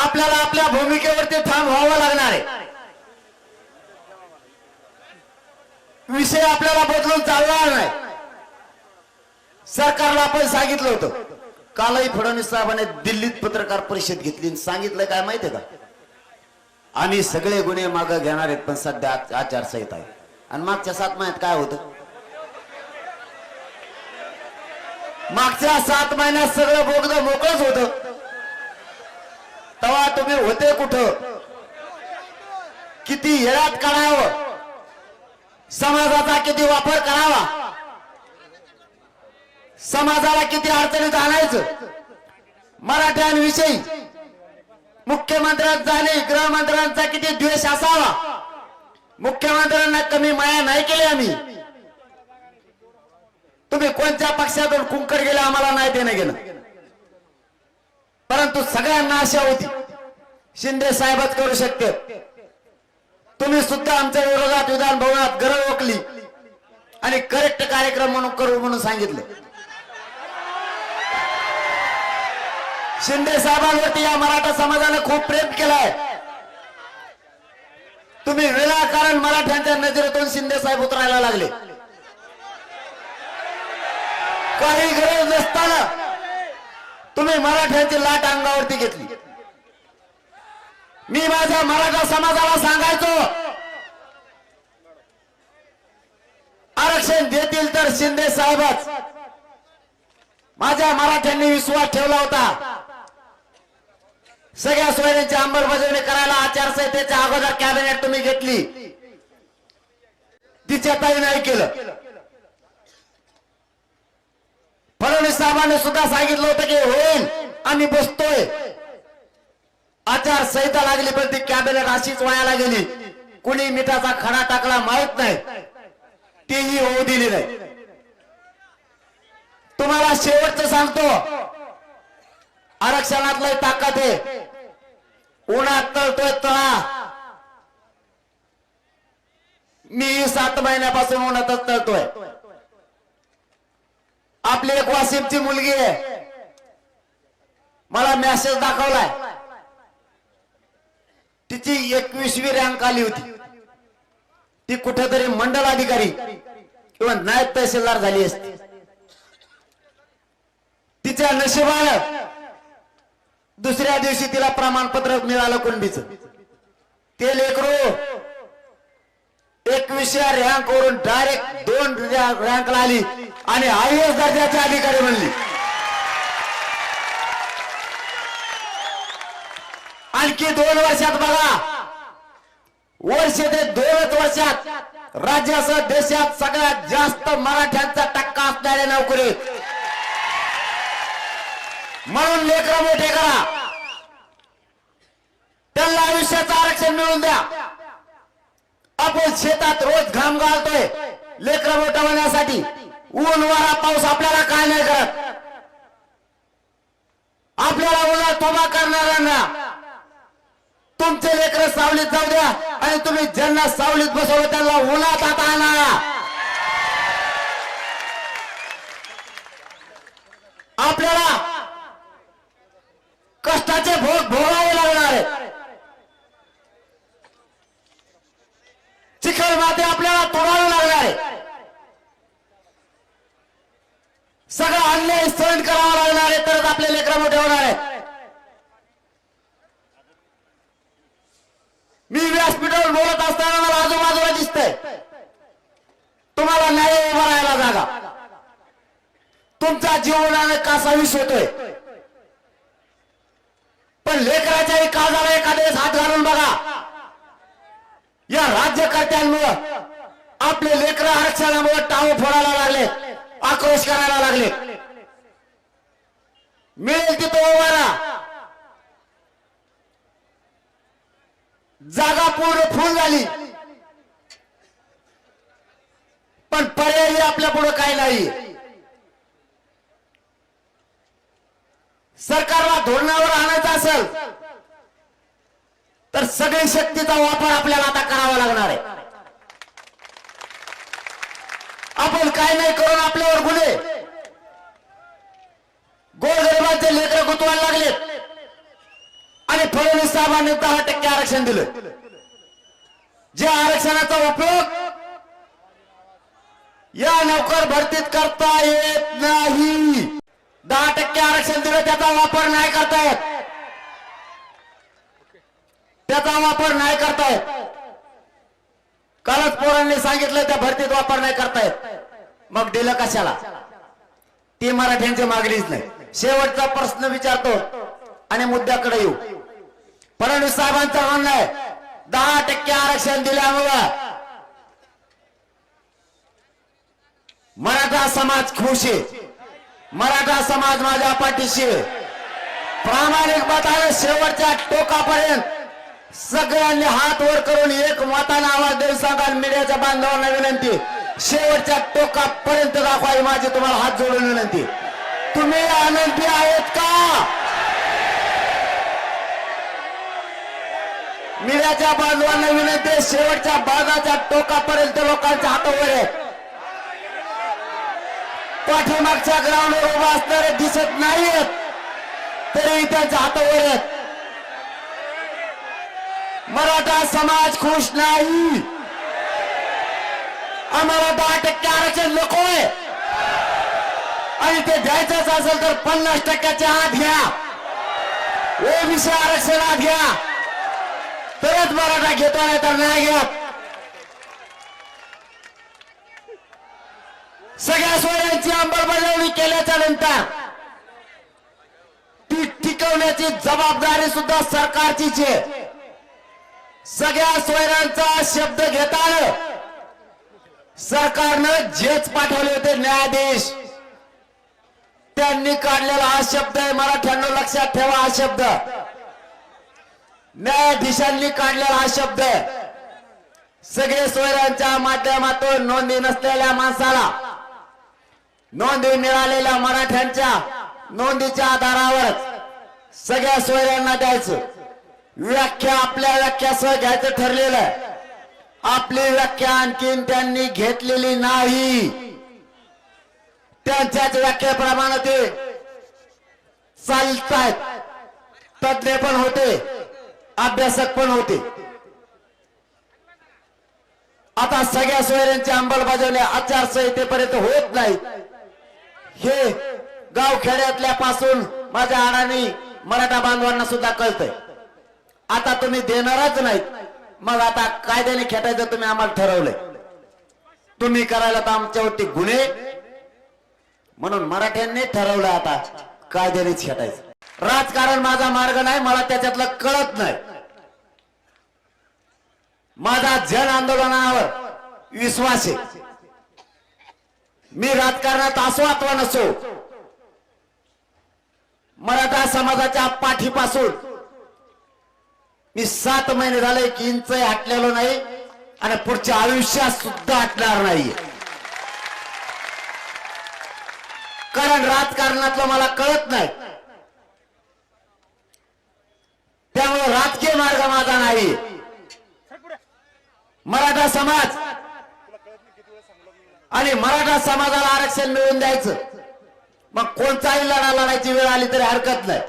आपल्याला आपल्या भूमिकेवरती ठाम व्हावं लागणार आहे. विषय आपल्याला बदलून चालणार नाही. सरकारला आपण सांगितलं होतं. कालही फडणवीस साहेबांनी दिल्लीत पत्रकार परिषद घेतली सांगितलं काय माहितीये का? आम्ही सगळे गुन्हे मागे घेणार आहेत पण सध्या आच- आचारसंहिता आहे. आणि मागच्या सात महिन्यात काय होतं? मागच्या सात महिन्यात सगळं बोगद मोकळच होतं. तेव्हा तुम्ही होते कुठं? किती येळात काढावं? समाजाचा किती वापर करावा? समाजाला किती अडचणीत आणायचं? मराठ्यांविषयी मुख्यमंत्र्यांचा आणि गृहमंत्र्यांचा किती द्वेष असावा? मुख्यमंत्र्यांना कमी माया नाही केली आम्ही. तुम्ही कोणत्या पक्षातून कुंकर गेले आम्हाला नाही देणं गेलं. परंतु सगळ्यांना आशा होती. शिंदे साहेबच करू शकते. तुम्ही सुद्धा आमच्या विरोधात विधान भवनात गरज ओकली आणि करेक्ट कार्यक्रम म्हणून करू म्हणून सांगितलं. शिंदे साहेबांवरती या मराठा समाजानं खूप प्रेम केलाय. तुम्ही विनाकारण मराठ्यांच्या नजरेतून शिंदे साहेब उतरायला लागले. काही गरज नसताना तुम्ही मराठ्यांची लाट अंगावरती घेतली. मी माझ्या मराठा समाजाला सांगायचो आरक्षण देतील तर शिंदे साहेबच. माझ्या मराठ्यांनी विश्वास ठेवला होता. सगळ्या सोयऱ्यांची अंमलबजावणी करायला आचारसंहितेच्या अगोदर कॅबिनेट तुम्ही घेतली. तिच्या ताई नाही केलं. फडणवीस सुद्धा सांगितलं होतं की होईल आम्ही बसतोय. आचारसंहिता लागली पण ती कॅबिनेट अशीच वायाला गेली. कुणी मिठाचा खडा टाकला माहीत नाही. तेही होऊ दिली नाही. तुम्हाला शेवटचं सांगतो. आरक्षणात लय ताकद आहे. उन्हात तळतोय तळा. मी सात महिन्यापासून उन्हातच तळतोय. आपली एक वासिफची मुलगी आहे. मला मेसेज दाखवलाय. तिची एकवीसवी रँक आली होती. ती कुठेतरी मंडल अधिकारी. किंवा नायब तहसीलदार झाली असती. तिच्या नशिबानं दुसऱ्या दिवशी तिला प्रमाणपत्र मिळालं कुंडीचं ते लेकरू एकविसव्या रँक वरून डायरेक्ट दोन रँकला आली. आणि आय एस दर्जाचे अधिकारी म्हणले आणखी दोन वर्षात बघा. वर्ष ते दोनच वर्षात राज्यासह देशात सगळ्यात जास्त मराठ्यांचा टक्का असणाऱ्या नोकरी म्हणून लेकर मोठे करा. त्यांना आयुष्याचं आरक्षण मिळून द्या. आपण शेतात रोज घाम घालतोय लेकर मोठा होण्यासाठी. ऊन वारा पाऊस आपल्याला काय नाही करत. आपल्याला उन्हा तोबा करणाऱ्यांना. तुमचे लेकर सावलीत जाऊ द्या आणि तुम्ही ज्यांना सावलीत बसवलं त्यांना उन्हात आता आणा. आपल्याला कष्टाचे भोग भोगावे लागणार आहे. चिखल माती आपल्याला तोडावे लागणार आहे सगळं अन्याय सहन करावा लागणार आहे तरच आपले लेकर मोठे होणार आहे मी व्यासपीठावर बोलत असताना मला आजूबाजूला दिसतंय तुम्हाला न्याय उभा राहायला जागा. तुमचा जीवनाने कासावीस होतोय? पण लेकराच्याही काळजाला एखाद्या हात घालून बघा. या राज्यकर्त्यांमुळं आपले लेकर आरक्षणामुळे टाळू फोडायला लागले आक्रोश करायला लागले. मिळेल तिथं उभारा जागा पूर्ण फुल झाली. पण पर्यायी आपल्या पुढे काही नाही. सरकारला धोरणावर आणायचं असेल तर सगळी शक्तीचा वापर आपल्याला आता करावा लागणार आहे. आपण काय नाही करून आपल्यावर गुन्हे. गोरगरिबांचे लेकर गुतवायला लागलेत. आणि फडणवीस साहेबांनी दहा टक्के आरक्षण दिलं. जे आरक्षणाचा उपयोग या नोकर भरतीत करता येत नाही. दहा टक्के आरक्षण दिलं त्याचा वापर नाही करतायत. त्याचा वापर नाही करता येत कालच पोरांनी सांगितलं त्या भरतीत वापर नाही करतायत. मग दिलं कशाला? ती मराठ्यांची मागणीच नाही. शेवटचा प्रश्न विचारतो आणि मुद्द्याकडे येऊ. फडणवीस साहेबांचं म्हणणं आहे दहा टक्के आरक्षण दिल्यामुळं मराठा समाज खुश. आहे मराठा समाज माझ्या पाठीशी. आहे. प्रामाणिक मताने शेवटच्या टोकापर्यंत सगळ्यांनी हात वर करून एक मताने आवाज देऊ सांगा मीडियाच्या बांधवांना विनंती. शेवटच्या टोकापर्यंत दाखवा माझी तुम्हाला हात जोडून विनंती. तुम्ही आनंदी आहेत का? मीडियाच्या बांधवांना विनंती शेवटच्या भागाच्या टोकापर्यंत लोकांच्या हातावर आहे. पाठीमागच्या ग्राउंडवर उभा असणारे दिसत नाहीयेत. तरी त्यांच्या हातावर आहेत. मराठा समाज खुश नाही. आम्हाला दहा टक्के आरक्षण नकोय. आणि ते द्यायचंच असेल तर पन्नास टक्क्याच्या आत घ्या. ओबीसी आरक्षण आत घ्या. तरच मराठा घेतो नाही तर नाही घेत. सगळ्या सोयांची अंमलबजावणी केल्याच्यानंतर ती टिकवण्याची जबाबदारी सुद्धा सरकारचीच आहे. सगळ्या सोयऱ्यांचा शब्द घेताना सरकारनं जेच पाठवले होते न्यायाधीश त्यांनी काढलेला हा शब्द आहे मराठ्यांना लक्षात ठेवा हा शब्द. न्यायाधीशांनी काढलेला हा शब्द आहे. सगळे सोयऱ्यांच्या माध्यमातून नोंदी नसलेल्या माणसाला नोंदी मिळालेल्या मराठ्यांच्या नोंदीच्या आधारावर सगळ्या सोयऱ्यांना द्यायचं. व्याख्या आपल्या व्याख्यासह घ्यायचं ठरलेलं आहे. आपली व्याख्या आणखीन त्यांनी घेतलेली नाही. त्यांच्याच व्याख्येप्रमाणे ते चालतायत. तज्ञ पण होते अभ्यासक पण होते. आता सगळ्या सोयऱ्यांची अंमलबजावणी आचारसंहितेपर्यंत होत नाही. हे गावखेड्यातल्या पासून माझ्या अडाणी मराठा बांधवांना सुद्धा कळतंय. आता तुम्ही देणारच नाहीत. मग आता कायद्याने खेटायचं तुम्ही आम्हाला ठरवलंय. तुम्ही करायला तर आमच्यावरती गुन्हे. म्हणून मराठ्यांनी ठरवलं आता कायद्यानेच खेटायचं. राजकारण माझा मार्ग नाही मला त्याच्यातलं कळत नाही. माझा जन आंदोलनावर विश्वास आहे. मी राजकारणात असो. अथवा नसो मराठा समाजाच्या पाठीपासून मी सात महिने झाले की इंच हटलेलो नाही आणि पुढच्या आयुष्यात सुद्धा हटणार नाही कारण राजकारणातलं मला कळत नाही. त्यामुळे राजकीय मार्ग माझा नाही. मराठा समाज आणि मराठा समाजाला आरक्षण मिळवून द्यायचं. मग कोणताही लढा लढायची वेळ आली तरी हरकत नाही.